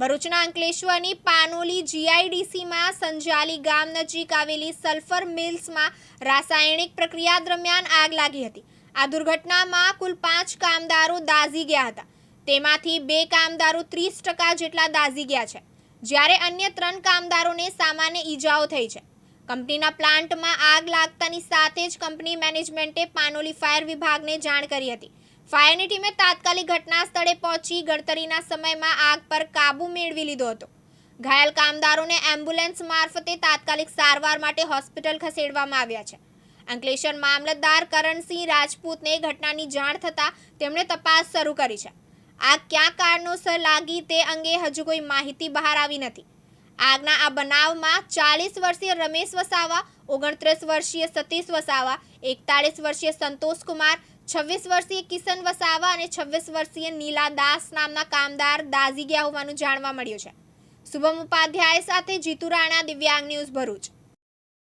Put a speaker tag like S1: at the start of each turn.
S1: ભરૂચના અંકલેશ્વરની પાનોલી જીઆઈડીસીમાં સંજાલી ગામ નજીક આવેલી સલ્ફર મિલ્સમાં રાસાયણિક પ્રક્રિયા દરમિયાન આગ લાગી હતી. આ દુર્ઘટનામાં કુલ પાંચ કામદારો દાઝી ગયા હતા. તેમાંથી બે કામદારો ત્રીસ ટકા જેટલા દાઝી ગયા છે. જ્યારે અન્ય ત્રણ કામદારોને સામાન્ય ઈજાઓ થઈ છે. કંપનીના પ્લાન્ટમાં આગ લાગતાની સાથે જ કંપની મેનેજમેન્ટે પાનોલી ફાયર વિભાગને જાણ કરી હતી. ફાયરની ટીમે તાત્કાલિક ઘટના સ્થળે પહોંચી ગણતરીના સમયમાં આગ પર કાબૂ મેળવી લીધો હતો. ઘાયલ કામદારોને એમ્બ્યુલન્સ મારફતે તાત્કાલિક સારવાર માટે હોસ્પિટલ ખસેડવામાં આવ્યા છે. અંકલેશ્વર મામલતદાર કરણસિંહ રાજપૂતને ઘટનાની જાણ થતાં તેમણે તપાસ શરૂ કરી છે. આગ ક્યાં કારણોસર લાગી તે અંગે હજુ કોઈ માહિતી બહાર આવી નથી. આગના આ બનાવમાં ચાલીસ વર્ષીય રમેશ વસાવા, ઓગણત્રીસ વર્ષીય સતીશ વસાવા, એકતાળીસ વર્ષીય સંતોષ કુમાર છવ્વીસ વર્ષીય કિશન વસાવા અને છવ્વીસ વર્ષીય નીલા દાસ નામના કામદાર દાઝી ગયા હોવાનું જાણવા મળ્યું છે. શુભમ ઉપાધ્યાય સાથે જીતુ રાણા, દિવ્યાંગ ન્યૂઝ ભરૂચ.